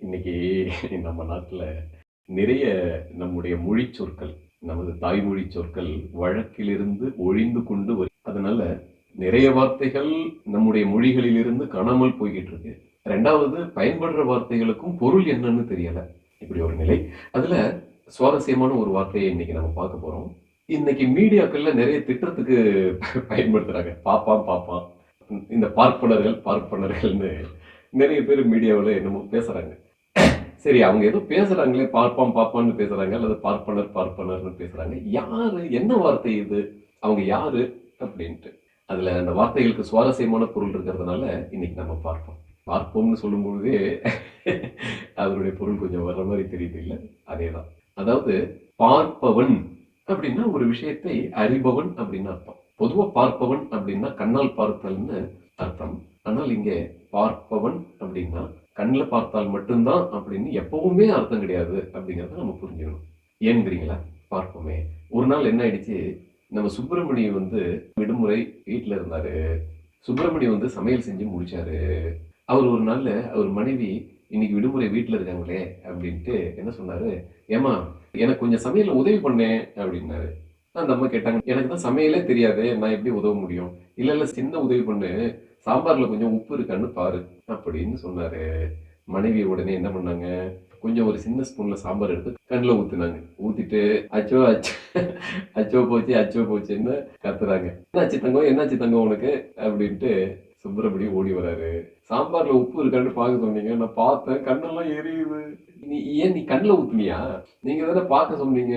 இன்னைக்கு நம்ம நாட்டில் நிறைய நம்முடைய மொழி சொற்கள் நமது தாய்மொழி சொற்கள் வழக்கிலிருந்து ஒழிந்து கொண்டு வரும் அதனால நிறைய வார்த்தைகள் நம்முடைய மொழிகளிலிருந்து காணாமல் போய்கிட்டு இருக்கு. ரெண்டாவது பயன்படுற வார்த்தைகளுக்கும் பொருள் என்னன்னு தெரியல. இப்படி ஒரு நிலை. அதுல சுவாரஸ்யமான ஒரு வார்த்தையை இன்னைக்கு நம்ம பார்க்க போறோம். இன்னைக்கு மீடியாக்கள்ல நிறைய திட்டத்துக்கு பயன்படுத்துறாங்க. பாப்பான் பாப்பான் இந்த பார்ப்பனர்கள் பார்ப்பனர்கள்னு நிறைய பேர் மீடியாவில் என்னமோ பேசுறாங்க. சரி அவங்க ஏதோ பேசுறாங்களே பார்ப்பான் பார்ப்பான்னு பேசுறாங்க அல்லது பார்ப்பனர் பார்ப்பனர்னு பேசுறாங்க. யாரு என்ன வார்த்தை இது? அவங்க யாரு? அப்படின்ட்டு. அதுல அந்த வார்த்தைகளுக்கு சுவாரஸ்யமான பொருள் இருக்கிறதுனால இன்னைக்கு நம்ம பார்ப்போம். பார்ப்போம்னு சொல்லும் பொழுதே அதனுடைய பொருள் கொஞ்சம் வர்ற மாதிரி தெரியுது இல்லை? அதேதான். அதாவது பார்ப்பவன் அப்படின்னா ஒரு விஷயத்தை அறிபவன் அப்படின்னு அர்த்தம். பொதுவா பார்ப்பவன் அப்படின்னா கண்ணால் பார்த்தல்னு அர்த்தம். ஆனால் இங்கே பார்ப்பவன் அப்படின்னா கண்ணில் பார்த்தால் மட்டும்தான் அப்படின்னு எப்பவுமே அர்த்தம் கிடையாது அப்படிங்கிறத நம்ம புரிஞ்சுக்கணும். ஏன்கிறீங்களா பார்ப்போமே. ஒரு நாள் என்ன ஆயிடுச்சு? நம்ம சுப்பிரமணிய வந்து விடுமுறை வீட்டில் இருந்தாரு. சுப்பிரமணியம் வந்து சமையல் செஞ்சு முடிச்சாரு. அவர் ஒரு நாள்ல அவர் மனைவி இன்னைக்கு விடுமுறை வீட்டில் இருக்காங்களே அப்படின்ட்டு என்ன சொன்னாரு? ஏமா எனக்கு கொஞ்சம் சமையல உதவி பண்ணேன் அப்படின்னாரு. அந்த அம்மா கேட்டாங்க எனக்கு தான் சமையலே தெரியாது நான் எப்படி உதவ முடியும்? இல்லை இல்லை சின்ன உதவி பண்ணு. சாம்பார்ல கொஞ்சம் உப்பு இருக்கான்னு பாரு. அப்படின்னு சொன்னாரு. மனைவி உடனே என்ன பண்ணாங்க? கொஞ்சம் ஒரு சின்ன ஸ்பூன்ல சாம்பார் எடுத்து கண்ணில் ஊத்துனாங்க. ஊத்திட்டு அச்சோ அச்சோ அச்சோ போச்சு அச்சோ போச்சுன்னு கத்துறாங்க. என்னாச்சு தங்கம்? என்னாச்சு தங்கம் உனக்கு? அப்படின்ட்டு சுப்பிரமணியம் ஓடி வராரு. சாம்பார்ல உப்பு இருக்கான்னு பார்க்க சொன்னீங்க. நான் பார்த்தேன். கண்ணெல்லாம் எரியுது. நீ ஏன் நீ கண்ணில் ஊத்துனியா? நீங்க தானே பார்க்க சொன்னீங்க.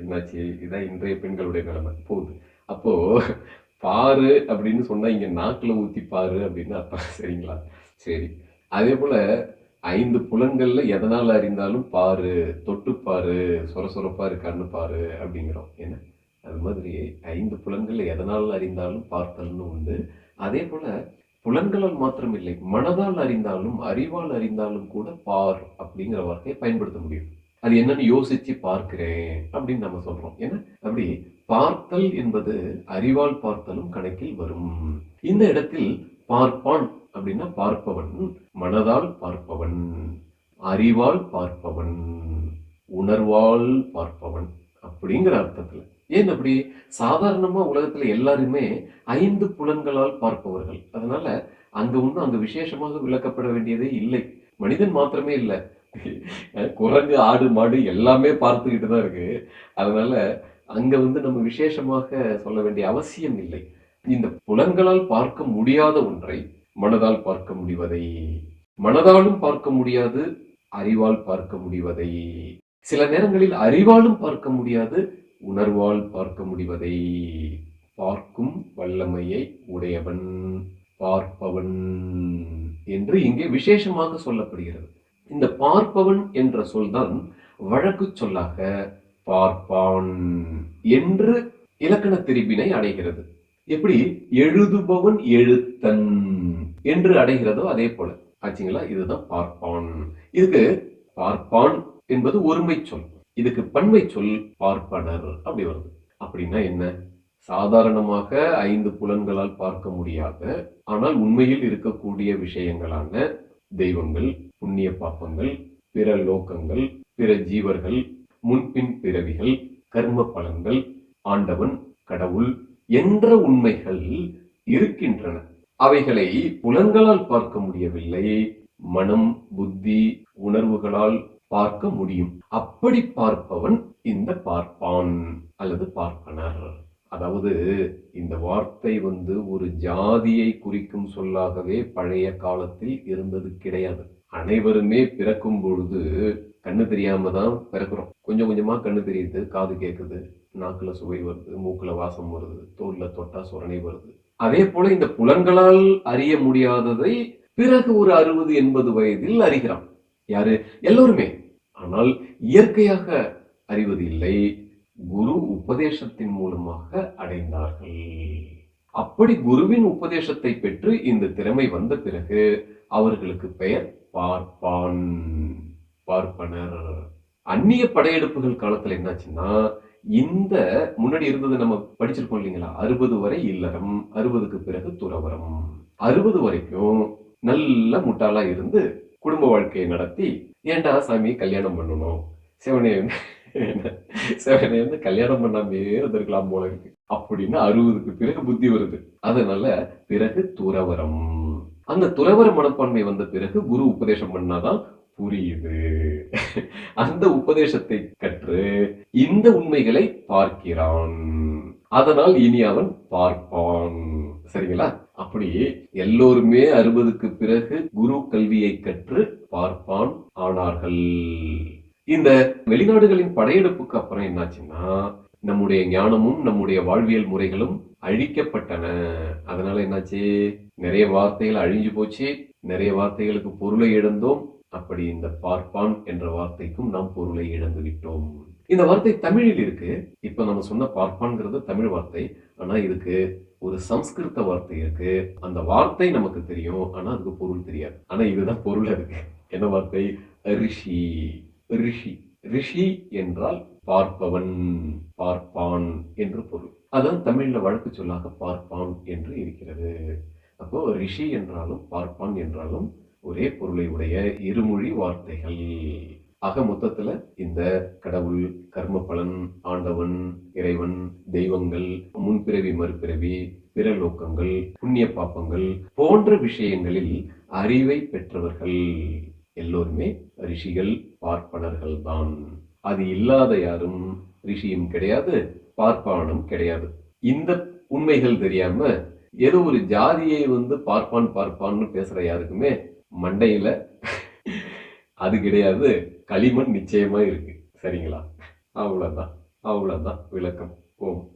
என்னாச்சு? இதான் இன்றைய பெண்களுடைய நிலைமை. போகுது. அப்போ பாரு அப்படின்னு சொன்னா இங்க நாக்கில் ஊத்தி பாரு அப்படின்னு அர்த்தம். சரிங்களா? சரி. அதே போல ஐந்து புலன்கள்ல எதனால அறிந்தாலும் பாரு தொட்டு பாரு சொர சொரப்பா இருக்கான்னு பாரு அப்படிங்கிறோம். என்ன? அது மாதிரி ஐந்து புலன்கள்ல எதனால் அறிந்தாலும் பார்த்தல்னு உண்டு அதே போல புலன்களால் மாத்திரம் இல்லை மனதால் அறிந்தாலும் அறிவால் அறிந்தாலும் கூட பார் அப்படிங்கிற வார்த்தையை பயன்படுத்த முடியும். அது என்னன்னு யோசிச்சு பார்க்கிறேன் அப்படின்னு நம்ம சொல்றோம். ஏன்னா அப்படி பார்த்தல் என்பது அறிவால் பார்த்தலும் கணக்கில் வரும். இந்த இடத்தில் பார்ப்பான் அப்படின்னா பார்ப்பவன் மனதால் பார்ப்பவன் அறிவால் பார்ப்பவன் உணர்வால் பார்ப்பவன் அப்படிங்கிற அர்த்தத்துல. ஏன் அப்படி? சாதாரணமா உலகத்துல எல்லாருமே ஐந்து புலன்களால் பார்ப்பவர்கள். அதனால அங்க ஒன்றும் அங்க விசேஷமாக விளக்கப்பட வேண்டியதே இல்லை. மனிதன் மாத்திரமே இல்லை. குரங்கு ஆடு மாடு எல்லாமே பார்த்துக்கிட்டு தான் இருக்கு. அதனால அங்க வந்து நம்ம விசேஷமாக சொல்ல வேண்டிய அவசியம் இல்லை. இந்த புலன்களால் பார்க்க முடியாத ஒன்றை மனதால் பார்க்க முடிவதை மனதாலும் பார்க்க முடியாது அறிவால் பார்க்க முடிவதை. சில நேரங்களில் அறிவாலும் பார்க்க முடியாது உணர்வால் பார்க்க முடிவதை. பார்க்கும் வல்லமையை உடையவன் பார்ப்பவன் என்று இங்கே விசேஷமாக சொல்லப்படுகிறது. இந்த பார்ப்பவன் என்ற சொல்தான் வழக்கு சொல்லாக பார்ப்பான் என்று இலக்கண திரிபினை அடைகிறது. எப்படி? எழுதுபவன் எழுத்தன் என்று அடைகிறதோ அதே போல. ஆச்சுங்களா? இதுதான் பார்ப்பான். இதுக்கு பார்ப்பான் என்பது ஒருமை சொல். இதுக்கு பன்மை சொல் பார்ப்பனர் அப்படி வருது. அப்படின்னா என்ன? சாதாரணமாக ஐந்து புலன்களால் பார்க்க முடியாத ஆனால் உண்மையில் இருக்கக்கூடிய விஷயங்களான தெய்வங்கள் புண்ணிய பாப்பங்கள் பிற லோகங்கள் பிற ஜீவர்கள் முன்பின் பிறவிகள் கர்ம பலன்கள் ஆண்டவன் கடவுள் என்ற உண்மைகள் இருக்கின்றன. அவைகளை புலன்களால் பார்க்க முடியவில்லை மனம் புத்தி உணர்வுகளால் பார்க்க முடியும். அப்படி பார்ப்பவன் இந்த பார்ப்பான் அல்லது பார்ப்பனர். அதாவது இந்த வார்த்தை வந்து ஒரு ஜாதியை குறிக்கும் சொல்லாகவே பழைய காலத்தில் இருந்தது கிடையாது. அனைவருமே பிறக்கும் பொழுது கண்ணு தெரியாம தான் பிறக்கிறோம். கொஞ்சம் கொஞ்சமா கண்ணு தெரியுது காது கேட்குது நாக்குல சுவை வருது மூக்குல வாசம் வருது தோல்ல தொட்டா சுரணை வருது. அதே போல இந்த புலன்களால் அறிய முடியாததை பிறகு ஒரு அறுபது எண்பது வயதில் அறிகிறான். யாரு? எல்லோருமே. ஆனால் இயற்கையாக அறிவது இல்லை. குரு உபதேசத்தின் மூலமாக அடைந்தார்கள். அப்படி குருவின் உபதேசத்தை பெற்று இந்த திறமை வந்த பிறகு அவர்களுக்கு பெயர் பார்ப்பான். பார்ப்பனர். அந்நிய படையெடுப்புகள் காலத்துல என்னாச்சுன்னா இந்த முன்னாடி இருந்தது நம்ம படிச்சிருக்கோம் இல்லைங்களா? அறுபது வரை இல்லறம் அறுபதுக்கு பிறகு துறவரம் அறுபது வரைக்கும் நல்ல முட்டாளா இருந்து குடும்ப வாழ்க்கையை நடத்தி ஏன்டா சாமி கல்யாணம் பண்ணணும்? சிவனே சிவனே வந்து கல்யாணம் பண்ணாமே இருந்திருக்கலாம் போல இருக்கு. அப்படின்னு அறுபதுக்கு பிறகு புத்தி வருது. அதனால பிறகு துறவரம் அந்த துறவர மனப்பான்மை வந்த பிறகு குரு உபதேசம் பண்ணாதான் புரியுது. அந்த உபதேசத்தை கற்று இந்த உண்மைகளை பார்க்கிறான். அதனால் இனி அவன் பார்ப்பான். சரிங்களா? அப்படி எல்லோருமே அறுபதுக்கு பிறகு குரு கல்வியை கற்று பார்ப்பான் ஆனார்கள். இந்த வெளிநாடுகளின் படையெடுப்புக்கு அப்புறம் என்னாச்சுன்னா நம்முடைய ஞானமும் நம்முடைய வாழ்வியல் முறைகளும் அழிக்கப்பட்டன. அதனால என்னாச்சு? நிறைய வார்த்தைகள் அழிஞ்சு போச்சு. நிறைய வார்த்தைகளுக்கு பொருளை இழந்தோம். அப்படி இந்த பார்ப்பான் என்ற வார்த்தைக்கும் நாம் பொருளை இழந்து விட்டோம் இந்த வார்த்தை தமிழில் இருக்கு. இப்ப நம்ம சொன்ன பார்ப்பான்ங்கிறது தமிழ் வார்த்தை. ஆனா இதுக்கு ஒரு சம்ஸ்கிருத வார்த்தை இருக்கு. அந்த வார்த்தை நமக்கு தெரியும். ஆனா அதுக்கு பொருள் தெரியாது. ஆனா இதுதான் பொருள் இருக்கு என்ன வார்த்தை? ரிஷி. ரிஷி. ரிஷி என்றால் பார்ப்பவன் பார்ப்பான் என்று பொருள். அதான் தமிழ்ல வழக்கு சொல்லாக பார்ப்பான் என்று இருக்கிறது. அப்போ ரிஷி என்றாலும் பார்ப்பான் என்றாலும் ஒரே பொருளை உடைய இருமொழி வார்த்தைகள். ஆக மொத்தத்துல இந்த கடவுள் கர்ம பலன் ஆண்டவன் இறைவன் தெய்வங்கள் முன்பிறவி மறுபிறவி பிறலோக்கங்கள் புண்ணிய பாப்பங்கள் போன்ற விஷயங்களில் அறிவை பெற்றவர்கள் எல்லோருமே ரிஷிகள் பார்ப்பனர்கள் தான். அது இல்லாத யாரும் ரிஷியும் கிடையாது பார்ப்பானும் கிடையாது. இந்த உண்மைகள் தெரியாம ஏதோ ஒரு ஜாதியை வந்து பார்ப்பான் பார்ப்பான்னு பேசுற யாருக்குமே மண்டையில். அது கிடையாது. களிமண் நிச்சயமாக இருக்குது சரிங்களா? அவ்வளோதான் அவ்வளோதான் விளக்கம். ஓம்.